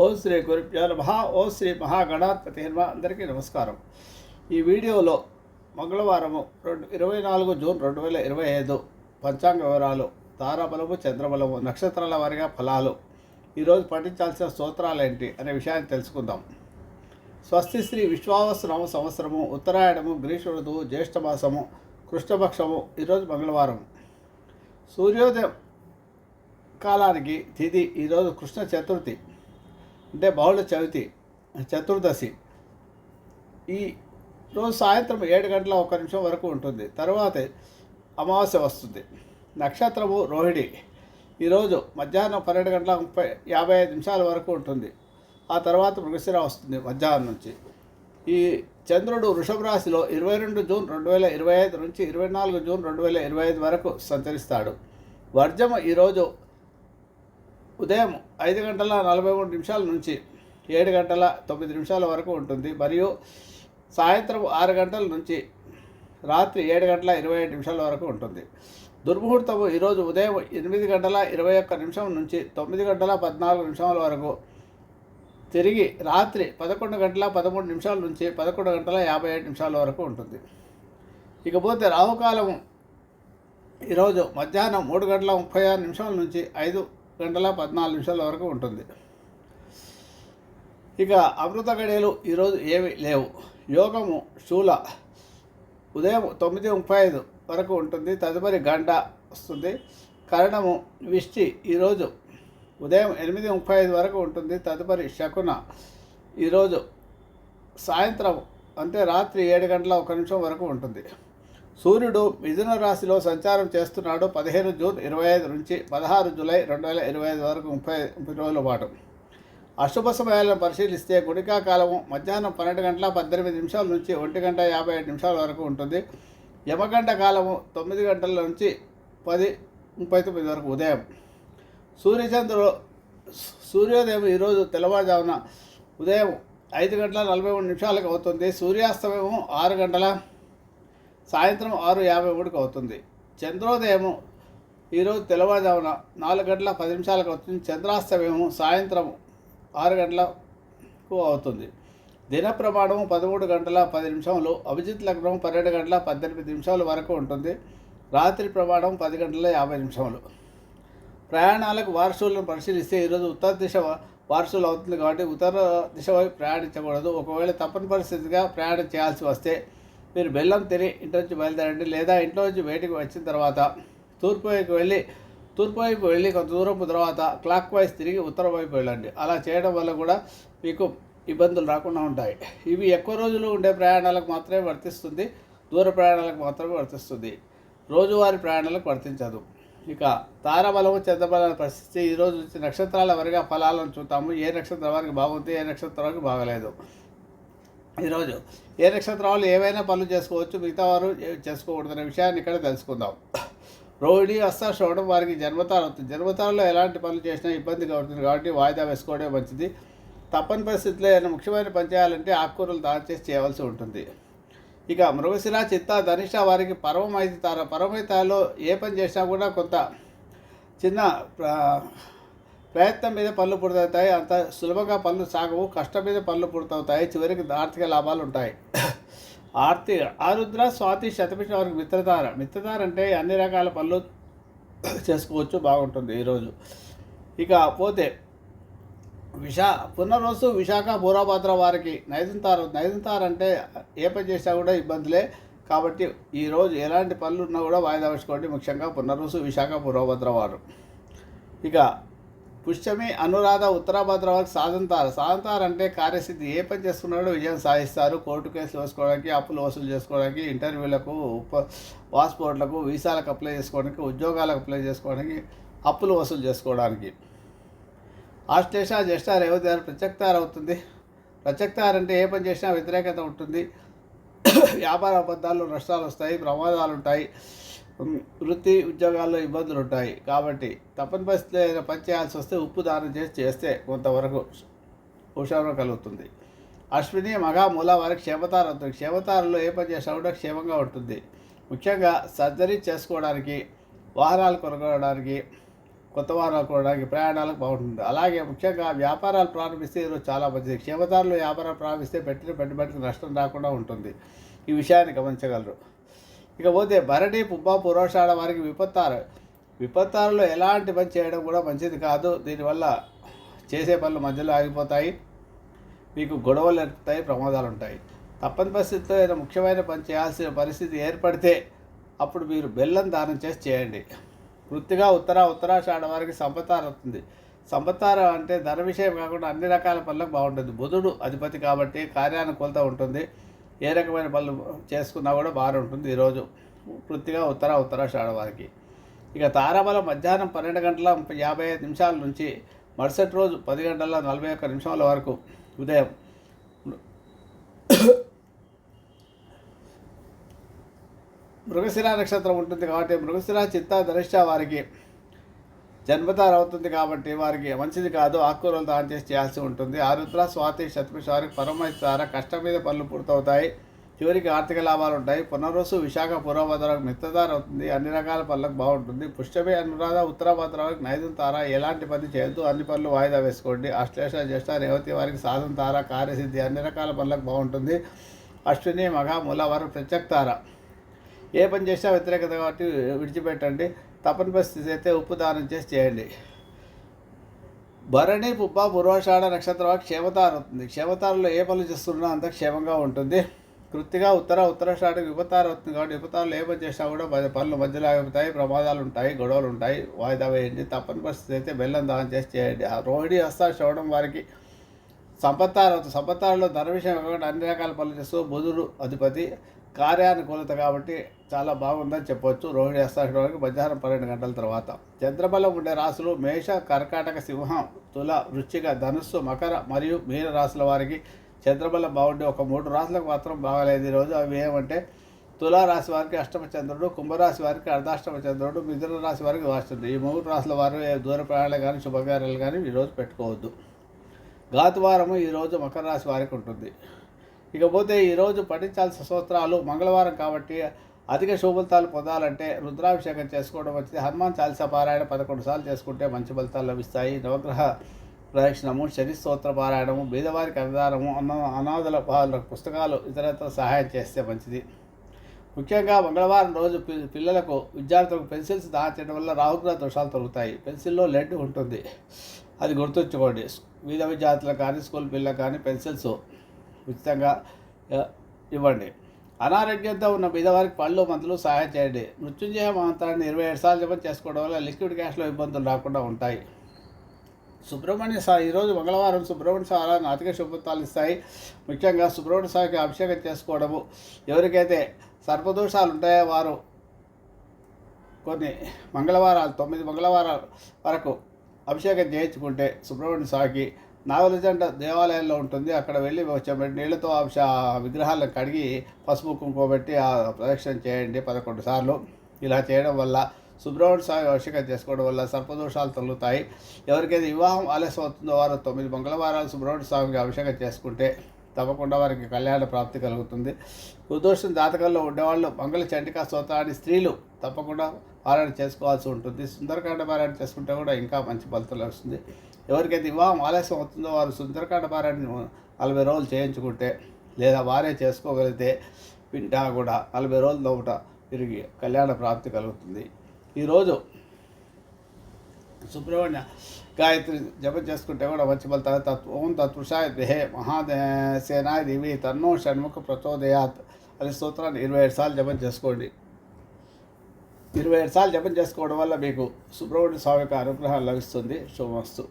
ఓం శ్రీ గురుభ్యో నమ ఓం శ్రీ మహాగణాధిపతి నమ. అందరికీ నమస్కారం. ఈ వీడియోలో మంగళవారము రెండు ఇరవై నాలుగు జూన్ రెండు వేల ఇరవై ఐదు పంచాంగ వివరాలు తారాబలము చంద్రబలము నక్షత్రాల వారిగా ఫలాలు ఈరోజు పఠించాల్సిన స్తోత్రాలు ఏంటి అనే విషయాన్ని తెలుసుకుందాం. స్వస్తి శ్రీ విశ్వావసనామ సంవత్సరము ఉత్తరాయణము గ్రీష్మ ఋతువు జ్యేష్ఠమాసము కృష్ణపక్షము ఈరోజు మంగళవారం. సూర్యోదయం కాలానికి తిథి ఈరోజు కృష్ణ చతుర్థి. అంటే బహుళ చవితి చతుర్దశి. ఈ రోజు సాయంత్రం ఏడు గంటల ఒక నిమిషం వరకు ఉంటుంది. తర్వాత అమావాస్య వస్తుంది. నక్షత్రము రోహిణి. ఈరోజు మధ్యాహ్నం పన్నెండు గంటల ముప్పై యాభై ఐదు నిమిషాల వరకు ఉంటుంది. ఆ తర్వాత మృగశిర వస్తుంది మధ్యాహ్నం నుంచి. ఈ చంద్రుడు వృషభ రాశిలో ఇరవై రెండు జూన్ రెండు వేల ఇరవై ఐదు నుంచి ఇరవై నాలుగు జూన్ రెండు వేల ఇరవై ఐదు వరకు సంచరిస్తాడు. వర్జము ఈరోజు ఉదయం ఐదు గంటల నలభై మూడు నిమిషాల నుంచి ఏడు గంటల తొమ్మిది నిమిషాల వరకు ఉంటుంది. మరియు సాయంత్రం ఆరు గంటల నుంచి రాత్రి ఏడు గంటల ఇరవై ఐదు నిమిషాల వరకు ఉంటుంది. దుర్ముహూర్తము ఈరోజు ఉదయం ఎనిమిది గంటల ఇరవై ఒక్క నిమిషం నుంచి తొమ్మిది గంటల పద్నాలుగు నిమిషాల వరకు తిరిగి రాత్రి పదకొండు గంటల పదమూడు నిమిషాల నుంచి పదకొండు గంటల యాభై ఏడు నిమిషాల వరకు ఉంటుంది. ఇకపోతే రాహుకాలం ఈరోజు మధ్యాహ్నం మూడు గంటల ముప్పై ఆరు నిమిషాల నుంచి ఐదు గంటల పద్నాలుగు నిమిషాల వరకు ఉంటుంది. ఇక అమృత గడియలు ఈరోజు ఏవి లేవు. యోగము శూల ఉదయం తొమ్మిది ముప్పై ఐదు వరకు ఉంటుంది. తదుపరి గంట వస్తుంది. కరణము విష్టి ఈరోజు ఉదయం ఎనిమిది ముప్పై ఐదు వరకు ఉంటుంది. తదుపరి శకున ఈరోజు సాయంత్రం అంటే రాత్రి ఏడు గంటల ఒక నిమిషం వరకు ఉంటుంది. సూర్యుడు మిథున రాశిలో సంచారం చేస్తున్నాడు పదిహేను జూన్ ఇరవై ఐదు నుంచి పదహారు జూలై రెండు వేల ఇరవై ఐదు వరకు ముప్పై ముప్పై రోజుల పాటు. అశుభ సమయాలను పరిశీలిస్తే గుడికా కాలం మధ్యాహ్నం పన్నెండు గంటల పద్దెనిమిది నిమిషాల నుంచి ఒంటి గంట యాభై ఐదు నిమిషాల వరకు ఉంటుంది. యమగంట కాలము తొమ్మిది గంటల నుంచి పది ముప్పై తొమ్మిది వరకు ఉదయం. సూర్యచంద్రుడు సూర్యోదయం ఈరోజు తెల్లవారుజామున ఉదయం ఐదు గంటల నలభై మూడు నిమిషాలకు అవుతుంది. సూర్యాస్తమయం ఆరు గంటల సాయంత్రం ఆరు యాభై మూడుకి అవుతుంది. చంద్రోదయము ఈరోజు తెల్లవారుజామున నాలుగు గంటల పది నిమిషాలకు అవుతుంది. చంద్రాస్తమయము సాయంత్రం ఆరు గంటలకు అవుతుంది. దిన ప్రమాణము పదమూడు గంటల పది నిమిషములు అభిజిత్ లగ్నం పన్నెండు గంటల పద్దెనిమిది నిమిషాల వరకు ఉంటుంది. రాత్రి ప్రమాణం పది గంటల యాభై నిమిషములు. ప్రయాణాలకు వారసులను పరిశీలిస్తే ఈరోజు ఉత్తర దిశ వారసులు అవుతుంది కాబట్టి ఉత్తర దిశ వైపు ప్రయాణించకూడదు. ఒకవేళ తప్పని పరిస్థితిగా ప్రయాణం చేయాల్సి వస్తే మీరు బెల్లం తిని ఇంటి నుంచి బయలుదేరండి. లేదా ఇంట్లో నుంచి బయటకు వచ్చిన తర్వాత తూర్పు వైపు వెళ్ళి తూర్పు వైపు వెళ్ళి కొంత దూరం తర్వాత క్లాక్ వైజ్ తిరిగి ఉత్తర వైపు వెళ్ళండి. అలా చేయడం వల్ల కూడా మీకు ఇబ్బందులు రాకుండా ఉంటాయి. ఇవి ఎక్కువ రోజులు ఉండే ప్రయాణాలకు మాత్రమే వర్తిస్తుంది. దూర ప్రయాణాలకు మాత్రమే వర్తిస్తుంది. రోజువారి ప్రయాణాలకు వర్తించదు. ఇక తారాబలము చంద్రబలం పరిస్థితి ఈరోజు నక్షత్రాల వారిగా ఫలాలను చూద్దాము. ఏ నక్షత్రం వారికి బాగుంది? ఏ నక్షత్రం వారికి బాగలేదు? ఈరోజు ఏ నక్షత్రం వాళ్ళు ఏవైనా పనులు చేసుకోవచ్చు మిగతా వారు చేసుకోకూడదనే విషయాన్ని ఇక్కడ తెలుసుకుందాం. రోహిణి హస్త శ్రవణం వారికి జన్మతారం అవుతుంది జన్మతారంలో ఎలాంటి పనులు చేసినా ఇబ్బందిగా ఉంటుంది కాబట్టి వాయిదా వేసుకోవడమే మంచిది. తప్పని పరిస్థితుల్లో ఏదైనా ముఖ్యమైన పని చేయాలంటే ఆకుకూరలు దాని చేసి చేయవలసి ఉంటుంది. ఇక మృగశిర చిత్త ధనిష్ట వారికి పరమైతే తార. పరమైతాలో ఏ పని చేసినా కూడా కొంత చిన్న ప్రయత్నం మీద పనులు పూర్తవుతాయి అంత సులభంగా పనులు సాగవు కష్టం మీద పనులు పూర్తవుతాయి చివరికి ఆర్థిక లాభాలు ఉంటాయి. ఆర్థిక ఆరుద్ర స్వాతి శతమిషం వారికి మిత్రధార మిత్రధార అంటే అన్ని రకాల పనులు చేసుకోవచ్చు బాగుంటుంది ఈరోజు ఇక పోతే విశా పునర్వసు విశాఖ పూర్వభద్ర వారికి నైదంతారు నైదంతారు అంటే ఏ పని చేసినా కూడా ఇబ్బందులే. కాబట్టి ఈరోజు ఎలాంటి పనులు ఉన్నా కూడా వాయిదా వేసుకోండి ముఖ్యంగా పునర్వసు విశాఖ పూర్వభద్ర వారు. ఇక పుష్యమి అనురాధ ఉత్తరాభద్ర వారికి సాధంతారు సాధంతారు అంటే కార్యసిద్ధి. ఏ పని చేసుకున్నాడో విజయం సాధిస్తారు. కోర్టు కేసులు వేసుకోవడానికి అప్పులు వసూలు చేసుకోవడానికి ఇంటర్వ్యూలకు ఉప పాస్పోర్ట్లకు వీసాలకు అప్లై చేసుకోవడానికి ఉద్యోగాలకు అప్లై చేసుకోవడానికి అప్పులు వసూలు చేసుకోవడానికి. ఆశ్లేష జ్యేష్ఠ రేవతి గారు ప్రత్యక్తారు అవుతుంది ప్రత్యక్తారు అంటే ఏ పని చేసినా వ్యతిరేకత ఉంటుంది. వ్యాపార అబద్ధాలు నష్టాలు వస్తాయి ప్రమాదాలు ఉంటాయి. వృత్తి ఉద్యోగాల్లో ఇబ్బందులు ఉంటాయి. కాబట్టి తప్పని పరిస్థితిలో ఏదైనా పని చేయాల్సి వస్తే ఉప్పు దానం చేసి చేస్తే కొంతవరకు ఉపశమనం కలుగుతుంది. అశ్విని మగ మూల వారి క్షేమతారం అవుతుంది. క్షేమతారంలో ఏ పని చేసినా కూడా క్షేమంగా ఉంటుంది. ముఖ్యంగా సర్జరీ చేసుకోవడానికి వాహనాలు కొనుక్కోవడానికి కొత్త వాహనాలు కొనడానికి ప్రయాణాలకు బాగుంటుంది. అలాగే ముఖ్యంగా వ్యాపారాలు ప్రారంభిస్తే ఈరోజు చాలా మంచిది. క్షేమదారులు వ్యాపారాలు ప్రారంభిస్తే పెట్టిన పెట్టుబడికి నష్టం రాకుండా ఉంటుంది. ఈ విషయాన్ని గమనించగలరు. ఇకపోతే భరణి పుబ్బ పురోషాల వారికి విపత్తారు విపత్తారులో ఎలాంటి పని చేయడం కూడా మంచిది కాదు. దీనివల్ల చేసే పనులు మధ్యలో ఆగిపోతాయి. మీకు గొడవలు ఏర్పడతాయి ప్రమాదాలు ఉంటాయి. తప్పని పరిస్థితిలో ఏదైనా ముఖ్యమైన పని చేయాల్సిన పరిస్థితి ఏర్పడితే అప్పుడు మీరు బెల్లం దానం చేసి చేయండి. వృత్తిగా ఉత్తర ఉత్తరాషాఢ వారికి సంపతారం అవుతుంది సంపతారం అంటే ధన విషయం కాకుండా అన్ని రకాల పనులకు బాగుంటుంది. బుధుడు అధిపతి కాబట్టి కార్యానుకూలత ఉంటుంది. ఏ రకమైన పనులు చేసుకున్నా కూడా బాగుంటుంది ఉంటుంది ఈరోజు వృత్తిగా ఉత్తర ఉత్తరాషాఢ వారికి. ఇక తారాబలం మధ్యాహ్నం పన్నెండు గంటల యాభై ఐదు నిమిషాల నుంచి మరుసటి రోజు పది గంటల నలభై ఒక్క నిమిషాల వరకు ఉదయం మృగశిర నక్షత్రం ఉంటుంది కాబట్టి మృగశిర చిత్త ధనిష్ట వారికి జన్మతార అవుతుంది కాబట్టి వారికి మంచిది కాదు ఆకుకూరలు దాని చేసి చేయాల్సి ఉంటుంది. ఆరుద్ర స్వాతి శతపిష వారికి పరమైతార కష్టం మీద పనులు పూర్తవుతాయి. చివరికి ఆర్థిక లాభాలు ఉంటాయి. పునరుసు విశాఖ పూర్వభద్రకు మిత్రదార అవుతుంది అన్ని రకాల పనులకు బాగుంటుంది. పుష్పమే అనురాధ ఉత్తరభద్రాలకు నైదం తార ఎలాంటి పని చేయొద్దు. అన్ని పనులు వాయిదా వేసుకోండి. అశ్లేష జ్యేష్ఠ రేవతి వారికి సాధన తార కార్యసిద్ధి అన్ని రకాల పనులకు బాగుంటుంది. అశ్విని మగ మూల వారు ప్రత్యక్ తార. ఏ పని చేసినా వ్యతిరేకత కాబట్టి విడిచిపెట్టండి. తప్పని పరిస్థితి అయితే ఉప్పు దానం చేసి చేయండి. భరణి పుబ్బ పూర్వాషాఢ నక్షత్రం క్షేమతార అవుతుంది క్షేమతారలో ఏ పనులు చేస్తున్నా అంత క్షేమంగా ఉంటుంది. కృత్తిగా ఉత్తర ఉత్తరాషాఢ విపతార అవుతుంది కాబట్టి విపతారులు ఏ పని చేసినా కూడా పనులు మధ్యలో ఆగిపోతాయి ప్రమాదాలు ఉంటాయి గొడవలు ఉంటాయి వాయిదా వేయండి. తప్పని పరిస్థితి అయితే బెల్లం దానం చేసి చేయండి. ఆ రోహిణి హస్త చూడడం వారికి సంపత్తారు సంపత్తారులో ధన విషయం అన్ని రకాల పనులు చేస్తూ బుధుడు అధిపతి కార్యానుకూలత కాబట్టి చాలా బాగుందని చెప్పొచ్చు. రోహిణి హస్తాక్షరానికి మధ్యాహ్నం పన్నెండు గంటల తర్వాత. చంద్రబలం ఉండే రాశులు మేష కర్కాటక సింహం తుల వృశ్చిక ధనుస్సు మకర మరియు మీన రాశుల వారికి చంద్రబలం బాగుండే ఒక మూడు రాశులకు మాత్రం బాగలేదు ఈరోజు. అవి ఏమంటే తులారాశి వారికి అష్టమ చంద్రుడు కుంభరాశి వారికి అర్ధాష్టమ చంద్రుడు మిథున రాశి వారికి వాస్తుంది ఈ మూడు రాశుల వారు దూర ప్రయాణాలు కానీ శుభకార్యాలు కానీ ఈరోజు పెట్టుకోవద్దు. ఘాతువారము ఈరోజు మకర రాశి వారికి ఉంటుంది. ఇకపోతే ఈరోజు పఠించాల్సిన సూత్రాలు మంగళవారం కాబట్టి అధిక శుభఫలితాలు పొందాలంటే రుద్రాభిషేకం చేసుకోవడం మంచిది. హనుమాన్ చాలీసా పారాయణ పదకొండు సార్లు చేసుకుంటే మంచి ఫలితాలు లభిస్తాయి. నవగ్రహ ప్రదక్షిణము శని స్తోత్ర పారాయణము బీదవారికి అన్నదానము అన్న అనాథల వాళ్ళ పుస్తకాలు ఇతరత్ర సహాయం చేస్తే మంచిది. ముఖ్యంగా మంగళవారం రోజు పి- పిల్లలకు విద్యార్థులకు పెన్సిల్స్ దాచడం వల్ల రాహుగ్రహ దోషాలు తొలుగుతాయి. పెన్సిల్లో లెడ్ ఉంటుంది. అది గుర్తుంచుకోండి. వివిధ విద్యార్థులకు కానీ స్కూల్ పిల్లలకు కానీ పెన్సిల్స్ ఉచితంగా ఇవ్వండి. అనారోగ్యంతో ఉన్న బీదవారికి పళ్ళు మందులు సహాయం చేయండి. మృత్యుంజయ మంత్రాన్ని ఇరవై ఏడు సార్లు జపం చేసుకోవడం వల్ల లిక్విడ్ గ్యాస్లో ఇబ్బందులు రాకుండా ఉంటాయి. సుబ్రహ్మణ్య స్వామి ఈరోజు మంగళవారం సుబ్రహ్మణ్య స్వామి అధిక శుభత్వాలు ఇస్తాయి. ముఖ్యంగా సుబ్రహ్మణ్య స్వామికి అభిషేకం చేసుకోవడము. ఎవరికైతే సర్పదోషాలు ఉంటాయో వారు కొన్ని మంగళవారాలు తొమ్మిది మంగళవారాల వరకు అభిషేకం చేయించుకుంటే సుబ్రహ్మణ్య స్వామికి నాగలజండ దేవాలయంలో ఉంటుంది. అక్కడ వెళ్ళి వచ్చే నీళ్ళతో ఆ ఆ విగ్రహాలను కడిగి పసుపు కుంకుమ పెట్టి ఆ ప్రదక్షిణ చేయండి పదకొండు సార్లు. ఇలా చేయడం వల్ల సుబ్రహ్మణ్య స్వామి అభిషేకం చేసుకోవడం వల్ల సర్పదోషాలు తొలుగుతాయి. ఎవరికైతే వివాహం ఆలస్యం అవుతుందో వారు తొమ్మిది మంగళవారాలు సుబ్రహ్మణ్య స్వామికి అభిషేకం చేసుకుంటే తప్పకుండా వారికి కళ్యాణ ప్రాప్తి కలుగుతుంది. కుదోషం జాతకంలో ఉండేవాళ్ళు మంగళ చండికా స్తోత్రాన్ని స్త్రీలు తప్పకుండా పారాయణ చేసుకోవాల్సి ఉంటుంది. సుందరకాండ పారాయణ చేసుకుంటే కూడా ఇంకా మంచి ఫలితం వస్తుంది. ఎవరికైతే వివాహం ఆలస్యం అవుతుందో వారు సుందరకాండ పారాయణ నలభై రోజులు చేయించుకుంటే లేదా వారే చేసుకోగలిగితే వింటా కూడా నలభై రోజుల లోపల తిరిగి కళ్యాణ ప్రాప్తి కలుగుతుంది. ఈరోజు సుబ్రహ్మణ్య గాయత్రి జపం చేసుకుంటే కూడా మంచి ఫలితాలు తత్ ఓం తత్పురుషాయ దేహే మహాసేనాయ దేవి తన్నో షణ్ముఖ ప్రచోదయాత్ అనే స్తోత్రాన్ని ఇరవై ఏడు సార్లు జపం చేసుకోండి. ఇరవై ఏడు సార్లు జపం చేసుకోవడం వల్ల మీకు సుబ్రహ్మణ్య స్వామి యొక్క అనుగ్రహం లభిస్తుంది. శుభమస్తు.